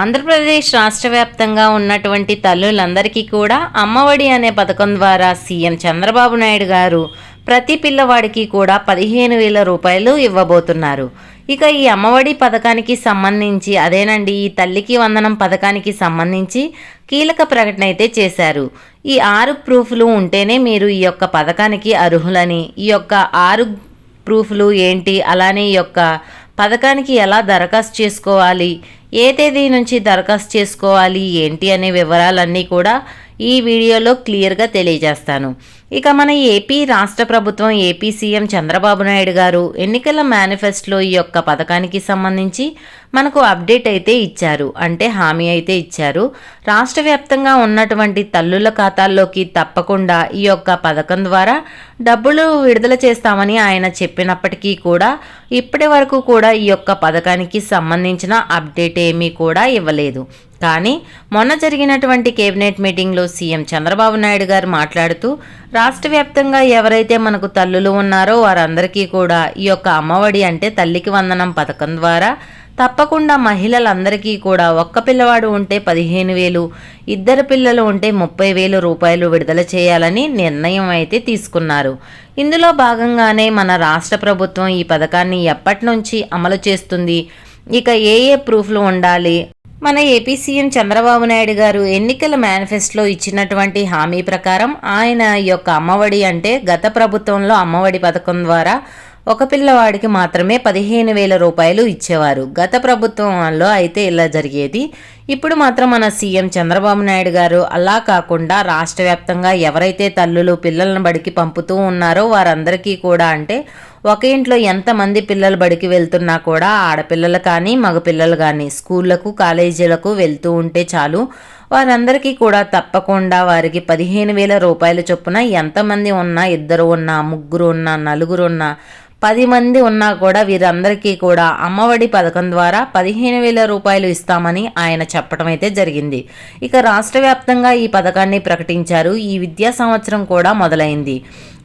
ఆంధ్రప్రదేశ్ రాష్ట్ర వ్యాప్తంగా ఉన్నటువంటి తల్లులందరికీ కూడా అమ్మఒడి అనే పథకం ద్వారా సీఎం చంద్రబాబు నాయుడు గారు ప్రతి పిల్లవాడికి కూడా పదిహేను వేల రూపాయలు ఇవ్వబోతున్నారు. ఇక ఈ అమ్మఒడి పథకానికి సంబంధించి అదేనండి ఈ తల్లికి వందనం పథకానికి సంబంధించి కీలక ప్రకటన అయితే చేశారు. ఈ ఆరు ప్రూఫ్లు ఉంటేనే మీరు ఈ యొక్క పథకానికి అర్హులని. ఈ యొక్క ఆరు ప్రూఫ్లు ఏంటి? అలానే ఈ యొక్క పథకానికి ఎలా దరఖాస్తు చేసుకోవాలి? ఏ తేదీ నుంచి దరఖాస్తు చేసుకోవాలి? ఏంటి? అనే వివరాలన్నీ కూడా ఈ వీడియోలో క్లియర్గా తెలియజేస్తాను. ఇక మన ఏపీ రాష్ట్ర ప్రభుత్వం ఏపీ సీఎం చంద్రబాబు నాయుడు గారు ఎన్నికల మేనిఫెస్టోలో ఈ యొక్క పథకానికి సంబంధించి మనకు అప్డేట్ అయితే ఇచ్చారు. అంటే హామీ అయితే ఇచ్చారు. రాష్ట్ర వ్యాప్తంగా ఉన్నటువంటి తల్లుల ఖాతాల్లోకి తప్పకుండా ఈ యొక్క పథకం ద్వారా డబ్బులు విడుదల చేస్తామని ఆయన చెప్పినప్పటికీ కూడా ఇప్పటి వరకు కూడా ఈ యొక్క పథకానికి సంబంధించిన అప్డేట్ ఏమీ కూడా ఇవ్వలేదు. కానీ మొన్న జరిగినటువంటి కేబినెట్ మీటింగ్లో సీఎం చంద్రబాబు నాయుడు గారు మాట్లాడుతూ రాష్ట్ర వ్యాప్తంగా ఎవరైతే మనకు తల్లులు ఉన్నారో వారందరికీ కూడా ఈ యొక్క అమ్మఒడి అంటే తల్లికి వందనం పథకం ద్వారా తప్పకుండా మహిళలందరికీ కూడా ఒక్క పిల్లవాడు ఉంటే పదిహేను వేలు ఇద్దరు పిల్లలు ఉంటే ముప్పై వేలు రూపాయలు విడుదల చేయాలని నిర్ణయం అయితే తీసుకున్నారు. ఇందులో భాగంగానే మన రాష్ట్ర ప్రభుత్వం ఈ పథకాన్ని ఎప్పటి నుంచి అమలు చేస్తుంది? ఇక ఏ ఏ ప్రూఫ్లు ఉండాలి? మన ఏపీ సీఎం చంద్రబాబు నాయుడు గారు ఎన్నికల మేనిఫెస్టోలో ఇచ్చినటువంటి హామీ ప్రకారం ఆయన యొక్క అమ్మఒడి అంటే గత ప్రభుత్వంలో అమ్మఒడి పథకం ద్వారా ఒక పిల్లవాడికి మాత్రమే పదిహేను వేల రూపాయలు ఇచ్చేవారు. గత ప్రభుత్వంలో అయితే ఇలా జరిగేది. ఇప్పుడు మాత్రం మన సీఎం చంద్రబాబు నాయుడు గారు అలా కాకుండా రాష్ట్ర వ్యాప్తంగా ఎవరైతే తల్లులు పిల్లలను బడికి పంపుతూ ఉన్నారో వారందరికీ కూడా అంటే ఒక ఇంట్లో ఎంతమంది పిల్లలు బడికి వెళ్తున్నా కూడా ఆడపిల్లలు కానీ మగపిల్లలు కానీ స్కూళ్ళకు కాలేజీలకు వెళ్తూ ఉంటే చాలు. వారందరికీ కూడా తప్పకుండా వారికి పదిహేను వేల రూపాయల చొప్పున ఎంతమంది ఉన్నా ఇద్దరు ఉన్నా ముగ్గురు ఉన్నా నలుగురు ఉన్నా పది మంది ఉన్నా కూడా వీరందరికీ కూడా అమ్మఒడి పథకం ద్వారా పదిహేను వేల రూపాయలు ఇస్తామని ఆయన చెప్పడం అయితే జరిగింది. ఇక రాష్ట్ర వ్యాప్తంగా ఈ పథకాన్ని ప్రకటించారు. ఈ విద్యా సంవత్సరం కూడా మొదలైంది.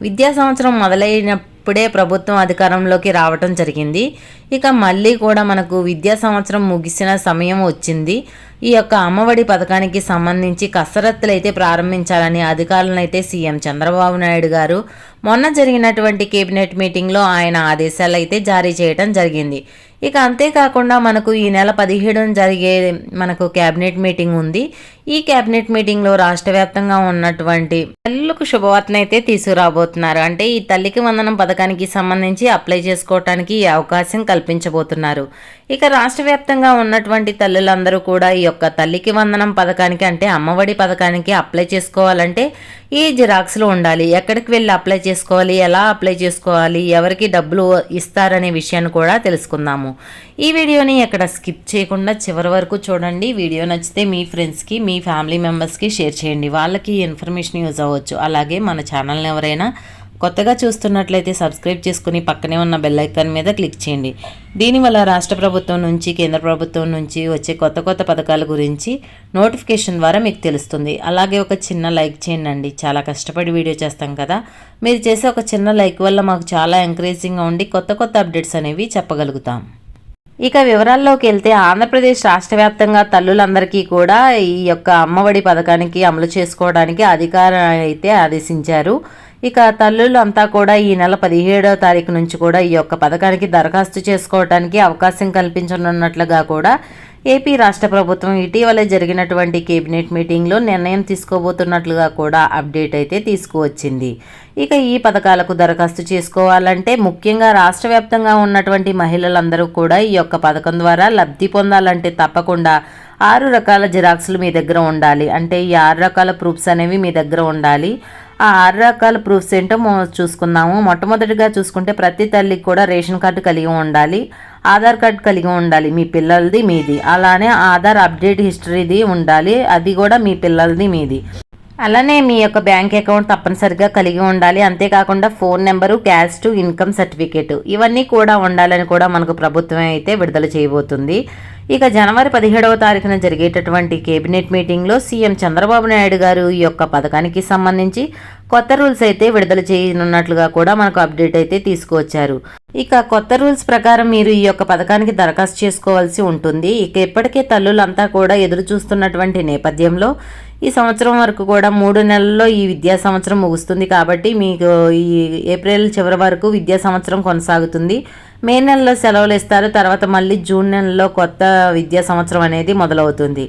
విద్యా సంవత్సరం మొదలైన ఇప్పుడే ప్రభుత్వం అధికారంలోకి రావటం జరిగింది. ఇక మళ్ళీ కూడా మనకు విద్యా సంవత్సరం ముగిసిన సమయం వచ్చింది. ఈ యొక్క అమ్మఒడి పథకానికి సంబంధించి కసరత్తులు అయితే ప్రారంభించాలని అధికారులను అయితే సీఎం చంద్రబాబు నాయుడు గారు మొన్న జరిగినటువంటి కేబినెట్ మీటింగ్లో ఆయన ఆదేశాలు అయితే జారీ చేయడం జరిగింది. ఇక అంతేకాకుండా మనకు ఈ నెల పదిహేడున జరిగే మనకు క్యాబినెట్ మీటింగ్ ఉంది. ఈ క్యాబినెట్ మీటింగ్లో రాష్ట్ర వ్యాప్తంగా ఉన్నటువంటి తల్లులకు శుభవార్తను అయితే తీసుకురాబోతున్నారు. అంటే ఈ తల్లికి వందనం పథకానికి సంబంధించి అప్లై చేసుకోవటానికి ఈ అవకాశం కల్పించబోతున్నారు. ఇక రాష్ట్ర వ్యాప్తంగా ఉన్నటువంటి తల్లులందరూ కూడా ఈ యొక్క తల్లికి వందనం పథకానికి అంటే అమ్మఒడి పథకానికి అప్లై చేసుకోవాలంటే ఈ జిరాక్స్లు ఉండాలి? ఎక్కడికి వెళ్ళి అప్లై చేసుకోవాలి? ఎలా అప్లై చేసుకోవాలి? ఎవరికి డబ్బులు ఇస్తారనే విషయాన్ని కూడా తెలుసుకుందాము. ఈ వీడియోని ఎక్కడ స్కిప్ చేయకుండా చివరి వరకు చూడండి. వీడియో నచ్చితే మీ ఫ్రెండ్స్కి మీ ఫ్యామిలీ మెంబర్స్కి షేర్ చేయండి. వాళ్ళకి ఇన్ఫర్మేషన్ యూజ్ అవ్వచ్చు. అలాగే మన ఛానల్ని ఎవరైనా కొత్తగా చూస్తున్నట్లయితే సబ్స్క్రైబ్ చేసుకుని పక్కనే ఉన్న బెల్ ఐకాన్ మీద క్లిక్ చేయండి. దీనివల్ల రాష్ట్ర ప్రభుత్వం నుంచి కేంద్ర ప్రభుత్వం నుంచి వచ్చే కొత్త కొత్త పథకాల గురించి నోటిఫికేషన్ ద్వారా మీకు తెలుస్తుంది. అలాగే ఒక చిన్న లైక్ చేయండి చాలా కష్టపడి వీడియో చేస్తాం కదా. మీరు చేసే ఒక చిన్న లైక్ వల్ల మాకు చాలా ఎంకరేజింగ్గా ఉండి కొత్త కొత్త అప్డేట్స్ అనేవి చెప్పగలుగుతాం. ఇక వివరాల్లోకి వెళ్తే ఆంధ్రప్రదేశ్ రాష్ట్ర వ్యాప్తంగా తల్లులందరికీ కూడా ఈ యొక్క అమ్మఒడి పథకానికి అమలు చేసుకోవడానికి అధికారం అయితే ఆదేశించారు. ఇక తల్లులు అంతా కూడా ఈ నెల పదిహేడవ తారీఖు నుంచి కూడా ఈ యొక్క పథకానికి దరఖాస్తు చేసుకోవడానికి అవకాశం కల్పించనున్నట్లుగా కూడా ఏపీ రాష్ట్ర ప్రభుత్వం ఇటీవలే జరిగినటువంటి కేబినెట్ మీటింగ్లో నిర్ణయం తీసుకోబోతున్నట్లుగా కూడా అప్డేట్ అయితే తీసుకువచ్చింది. ఇక ఈ పథకాలకు దరఖాస్తు చేసుకోవాలంటే ముఖ్యంగా రాష్ట్ర వ్యాప్తంగా ఉన్నటువంటి మహిళలందరూ కూడా ఈ యొక్క పథకం ద్వారా లబ్ధి పొందాలంటే తప్పకుండా ఆరు రకాల జిరాక్స్లు మీ దగ్గర ఉండాలి. అంటే ఈ ఆరు రకాల ప్రూఫ్స్ అనేవి మీ దగ్గర ఉండాలి. ఆ ఆరు రకాల ప్రూఫ్స్ ఏంటో చూసుకుందాము. మొట్టమొదటిగా చూసుకుంటే ప్రతి తల్లికి కూడా రేషన్ కార్డు కలిగి ఉండాలి. ఆధార్ కార్డు కలిగి ఉండాలి. మీ పిల్లలది మీది. అలానే ఆధార్ అప్డేట్ హిస్టరీది ఉండాలి. అది కూడా మీ పిల్లలది మీది. అలానే మీ యొక్క బ్యాంక్ అకౌంట్ తప్పనిసరిగా కలిగి ఉండాలి. అంతేకాకుండా phone number caste income certificate ఇవన్నీ కూడా ఉండాలని కూడా మనకు ప్రభుత్వం అయితే విడుదల చేయబోతుంది. ఇక జనవరి పదిహేడవ తారీఖున జరిగేటటువంటి కేబినెట్ మీటింగ్లో సీఎం చంద్రబాబు నాయుడు గారు ఈ యొక్క పథకానికి సంబంధించి కొత్త రూల్స్ అయితే విడుదల చేయనున్నట్లుగా కూడా మనకు అప్డేట్ అయితే తీసుకువచ్చారు. ఇక కొత్త రూల్స్ ప్రకారం మీరు ఈ యొక్క పథకానికి దరఖాస్తు చేసుకోవాల్సి ఉంటుంది. ఇక ఇప్పటికే తల్లులంతా కూడా ఎదురు చూస్తున్నటువంటి నేపథ్యంలో ఈ సంవత్సరం వరకు కూడా మూడు నెలల్లో ఈ విద్యా సంవత్సరం ముగుస్తుంది కాబట్టి మీకు ఈ ఏప్రిల్ చివరి వరకు విద్యా సంవత్సరం కొనసాగుతుంది. మే నెలలో సెలవులు ఇస్తారు. తర్వాత మళ్ళీ జూన్ నెలలో కొత్త విద్యా సంవత్సరం అనేది మొదలవుతుంది.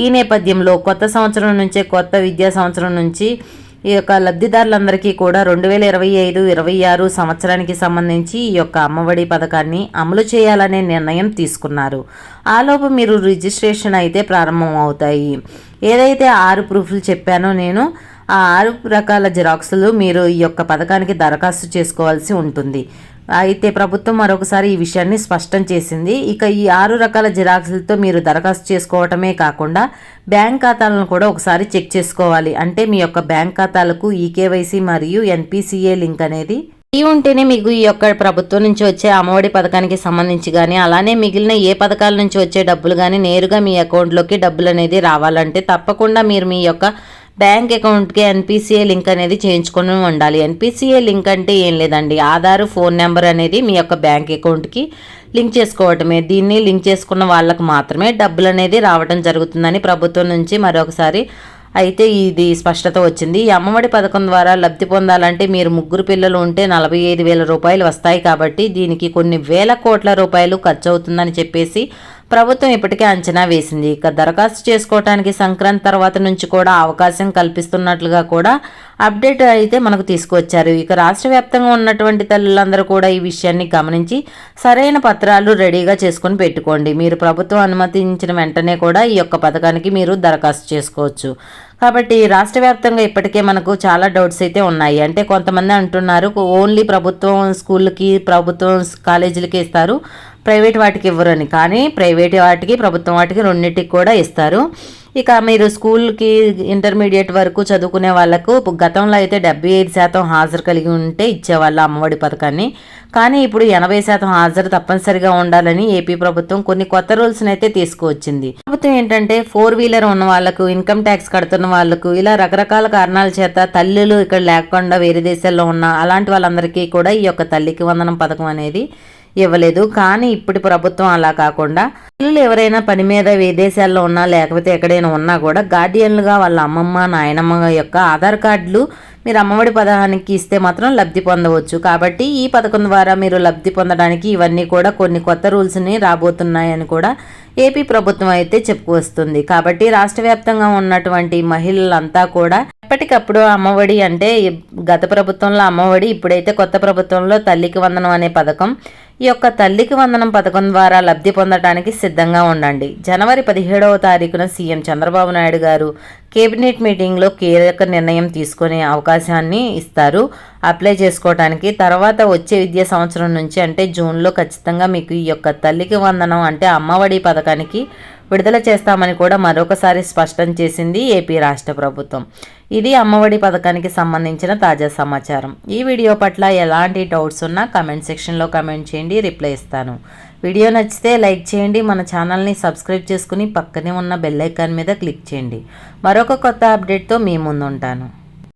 ఈ నేపథ్యంలో కొత్త సంవత్సరం నుంచే కొత్త విద్యా సంవత్సరం నుంచి ఈ యొక్క లబ్ధిదారులందరికీ కూడా రెండు వేల ఇరవై ఐదు ఇరవై ఆరు సంవత్సరానికి సంబంధించి ఈ యొక్క అమ్మఒడి పథకాన్ని అమలు చేయాలనే నిర్ణయం తీసుకున్నారు. ఆలోపు మీరు రిజిస్ట్రేషన్ అయితే ప్రారంభం అవుతాయి ఏదైతే ఆరు ప్రూఫ్లు చెప్పానో నేను ఆ ఆరు రకాల జిరాక్సులు మీరు ఈ యొక్క పథకానికి దరఖాస్తు చేసుకోవాల్సి ఉంటుంది. అయితే ప్రభుత్వం మరొకసారి ఈ విషయాన్ని స్పష్టం చేసింది. ఇక ఈ ఆరు రకాల జిరాక్స్లతో మీరు దరఖాస్తు చేసుకోవటమే కాకుండా బ్యాంక్ ఖాతాలను కూడా ఒకసారి చెక్ చేసుకోవాలి. అంటే మీ యొక్క బ్యాంక్ ఖాతాలకు ఈకేవైసీ మరియు ఎన్పిసిఏ లింక్ అనేది ఈ ఉంటేనే మీకు ఈ యొక్క ప్రభుత్వం నుంచి వచ్చే అమ్మఒడి పథకానికి సంబంధించి కానీ అలానే మిగిలిన ఏ పథకాల నుంచి వచ్చే డబ్బులు కానీ నేరుగా మీ అకౌంట్లోకి డబ్బులు అనేది రావాలంటే తప్పకుండా మీరు మీ యొక్క బ్యాంక్ అకౌంట్కి ఎన్పిసిఐ లింక్ అనేది చేయించుకొని ఉండాలి. ఎన్పిసిఐ లింక్ అంటే ఏం లేదండి. ఆధార్ ఫోన్ నెంబర్ అనేది మీ యొక్క బ్యాంక్ అకౌంట్కి లింక్ చేసుకోవటమే. దీన్ని లింక్ చేసుకున్న వాళ్ళకు మాత్రమే డబ్బులు అనేది రావడం జరుగుతుందని ప్రభుత్వం నుంచి మరొకసారి అయితే ఇది స్పష్టత వచ్చింది. ఈ అమ్మఒడి పథకం ద్వారా లబ్ధి పొందాలంటే మీరు ముగ్గురు పిల్లలు ఉంటే నలభై ఐదు వేల రూపాయలు వస్తాయి కాబట్టి దీనికి కొన్ని వేల కోట్ల రూపాయలు ఖర్చు అవుతుందని చెప్పేసి ప్రభుత్వం ఇప్పటికే అంచనా వేసింది. ఇక దరఖాస్తు చేసుకోవడానికి సంక్రాంతి తర్వాత నుంచి కూడా అవకాశం కల్పిస్తున్నట్లుగా కూడా అప్డేట్ అయితే మనకు తీసుకొచ్చారు ఇక రాష్ట్ర వ్యాప్తంగా ఉన్నటువంటి తల్లులందరూ కూడా ఈ విషయాన్ని గమనించి సరైన పత్రాలు రెడీగా చేసుకుని పెట్టుకోండి. మీరు ప్రభుత్వం అనుమతించిన వెంటనే కూడా ఈ యొక్క పథకానికి మీరు దరఖాస్తు చేసుకోవచ్చు. కాబట్టి రాష్ట్ర వ్యాప్తంగా ఇప్పటికే మనకు చాలా డౌట్స్ అయితే ఉన్నాయి. అంటే కొంతమంది అంటున్నారు ఓన్లీ ప్రభుత్వం స్కూళ్ళకి ప్రభుత్వం కాలేజీలకి ఇస్తారు. ప్రైవేట్ వాటికి ఇవ్వరని కానీ ప్రైవేట్ వాటికి ప్రభుత్వం వాటికి రెండింటికి కూడా ఇస్తారు. ఇక మీరు స్కూల్కి ఇంటర్మీడియట్ వరకు చదువుకునే వాళ్ళకు గతంలో అయితే డెబ్బై ఐదు శాతం హాజరు కలిగి ఉంటే ఇచ్చేవాళ్ళు అమ్మఒడి పథకాన్ని. కానీ ఇప్పుడు ఎనభై శాతం హాజరు తప్పనిసరిగా ఉండాలని ఏపీ ప్రభుత్వం కొన్ని కొత్త రూల్స్ని అయితే తీసుకువచ్చింది. ప్రభుత్వం ఏంటంటే ఫోర్ వీలర్ ఉన్న వాళ్ళకు ఇన్కమ్ ట్యాక్స్ కడుతున్న వాళ్ళకు ఇలా రకరకాల కారణాల చేత తల్లులు ఇక్కడ లేకుండా వేరే దేశాల్లో ఉన్న అలాంటి వాళ్ళందరికీ కూడా ఈ యొక్క తల్లికి వందనం పథకం అనేది ఇవ్వలేదు. కానీ ఇప్పుడు ప్రభుత్వం అలా కాకుండా పిల్లలు ఎవరైనా పని మీద విదేశాల్లో ఉన్నా లేకపోతే ఎక్కడైనా ఉన్నా కూడా గార్డియన్లుగా వాళ్ళ అమ్మమ్మ నాయనమ్మ యొక్క ఆధార్ కార్డులు మీరు అమ్మఒడి పథకానికి ఇస్తే మాత్రం లబ్ధి పొందవచ్చు. కాబట్టి ఈ పథకం ద్వారా మీరు లబ్ధి పొందడానికి ఇవన్నీ కూడా కొన్ని కొత్త రూల్స్ని రాబోతున్నాయని కూడా ఏపీ ప్రభుత్వం అయితే చెప్పుకొస్తుంది కాబట్టి రాష్ట్ర వ్యాప్తంగా ఉన్నటువంటి మహిళలంతా కూడా ఎప్పటికప్పుడు అమ్మఒడి అంటే గత ప్రభుత్వంలో అమ్మఒడి ఇప్పుడైతే కొత్త ప్రభుత్వంలో తల్లికి వందనం అనే పథకం ఈ యొక్క తల్లికి వందనం పథకం ద్వారా లబ్ధి పొందడానికి సిద్ధంగా ఉండండి. జనవరి పదిహేడవ తారీఖున సీఎం చంద్రబాబు నాయుడు గారు కేబినెట్ మీటింగ్లో కీలక నిర్ణయం తీసుకునే అవకాశాన్ని ఇస్తారు. అప్లై చేసుకోవడానికి తర్వాత వచ్చే విద్యా సంవత్సరం నుంచి అంటే జూన్లో ఖచ్చితంగా మీకు ఈ యొక్క తల్లికి వందనం అంటే అమ్మఒడి పథకానికి విడుదల చేస్తామని కూడా మరొకసారి స్పష్టం చేసింది ఏపీ రాష్ట్ర ప్రభుత్వం. ఇది అమ్మఒడి పథకానికి సంబంధించిన తాజా సమాచారం. ఈ వీడియో పట్ల ఎలాంటి డౌట్స్ ఉన్నా కమెంట్ సెక్షన్లో కమెంట్ చేయండి రిప్లై ఇస్తాను. వీడియో నచ్చితే లైక్ చేయండి మన ఛానల్ని సబ్స్క్రైబ్ చేసుకుని పక్కనే ఉన్న బెల్ ఐకాన్ మీద క్లిక్ చేయండి. మరొక కొత్త అప్డేట్తో మీ ముందు ఉంటాను